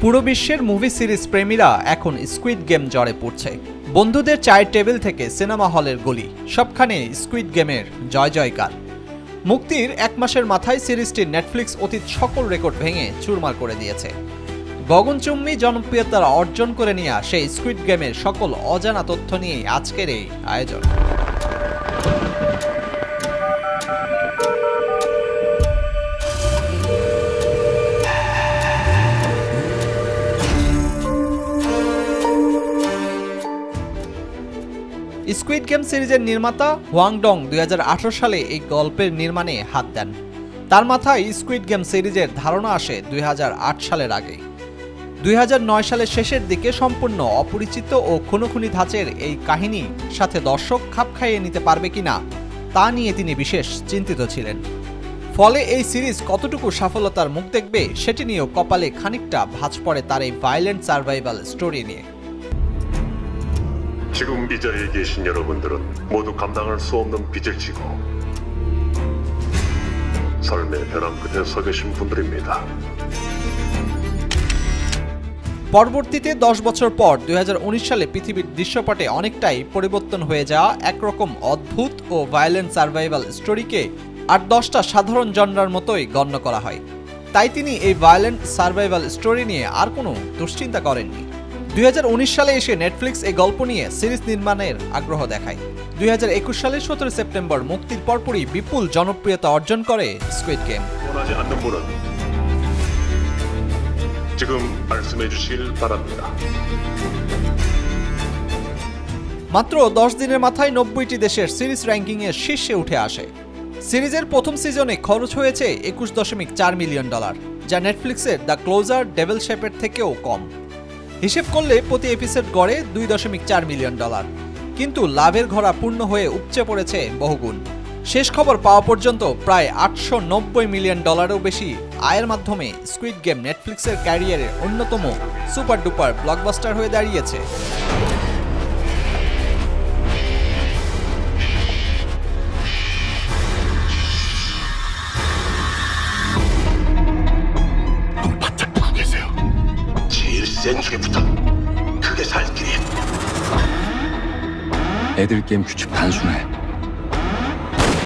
পুরো বিশ্বের movie series প্রেমীরা এখন স্কুইড গেম জ্বরে পড়ছে। বন্ধুদের চায়ের টেবিল থেকে সিনেমা হলের গলি, সবখানে স্কুইড গেমের জয় জয়কার। মুক্তির এক মাসের মাথায় সিরিজটি নেটফ্লিক্স অতীত সকল রেকর্ড ভেঙে চুরমার করে দিয়েছে। গগনচুম্বী জনপ্রিয়তা অর্জন করে নেওয়া সেই স্কুইড গেমের সকল অজানা তথ্য নিয়ে আজকের এই আয়োজন। স্কুইড গেম সিরিজের নির্মাতা হোয়াংডং দুই হাজার আঠেরো সালে এই গল্পের নির্মাণে হাত দেন। তার মাথায় স্কুইড গেম সিরিজের ধারণা আসে দুই হাজার আট সালের আগে দুই সালের শেষের দিকে সম্পূর্ণ অপরিচিত ও খুনোখুনি ধাঁচের এই কাহিনী সাথে দর্শক খাপ খাইয়ে নিতে পারবে কিনা তা নিয়ে তিনি বিশেষ চিন্তিত ছিলেন ফলে এই সিরিজ কতটুকু সফলতার মুখ দেখবে সেটি নিয়েও কপালে খানিকটা ভাঁজ পড়ে তার এই ভায়োলেন্ট সার্ভাইভাল স্টোরি নিয়ে 지금 이 자리에 계신 여러분들은 모두 감당할 수 없는 빚을 지고 삶의 벼랑 끝에 서 계신 분들입니다. পরবর্তীতে দশ বছর পর দুই হাজার উনিশ সালে পৃথিবীর দৃশ্যপটে অনেকটাই পরিবর্তন হয়ে যাওয়া একরকম অদ্ভুত ও ভায়োলেন্ট সার্ভাইভাল স্টোরিকে আর দশটা সাধারণ জনরার মতোই গণ্য করা হয়। তাই তিনি এই ভায়োলেন্ট সার্ভাইভাল স্টোরি নিয়ে আর কোনো দুশ্চিন্তা করেননি। দুই হাজার উনিশ সালে এসে নেটফ্লিক্স এই গল্প নিয়ে সিরিজ নির্মাণের আগ্রহ দেখায়। দুই সালের সতেরো সেপ্টেম্বর মুক্তির পরপরই বিপুল জনপ্রিয়তা অর্জন করে স্কুইড গেম 지 않는 분은 지금 말씀해 주시길 바랍니다. মাত্র দশ দিনের মাথায় নব্বইটি দেশের সিরিজ র্যাঙ্কিংয়ের শীর্ষে উঠে আসে সিরিজের প্রথম সিজনে খরচ হয়েছে একুশ দশমিক চার মিলিয়ন ডলার যা নেটফ্লিক্সের দ্য ক্লোজার ডেভেল শেপের থেকেও কম হিসেব করলে প্রতি এপিসোড গড়ে দুই দশমিক চার মিলিয়ন ডলার কিন্তু লাভের ঘোড়া পূর্ণ হয়ে উপচে পড়েছে বহুগুণ শেষ খবর পাওয়া পর্যন্ত প্রায় আটশো নব্বই মিলিয়ন ডলারও বেশি আয়ের মাধ্যমে স্কুইড গেম নেটফ্লিক্সের ক্যারিয়ারের অন্যতম সুপার ডুপার ব্লকবাস্টার হয়ে দাঁড়িয়েছে 눈 바짝 뜨고 계세요. 제일 센 중에부터 크게 살 길이 애들 게임 규칙 단순해.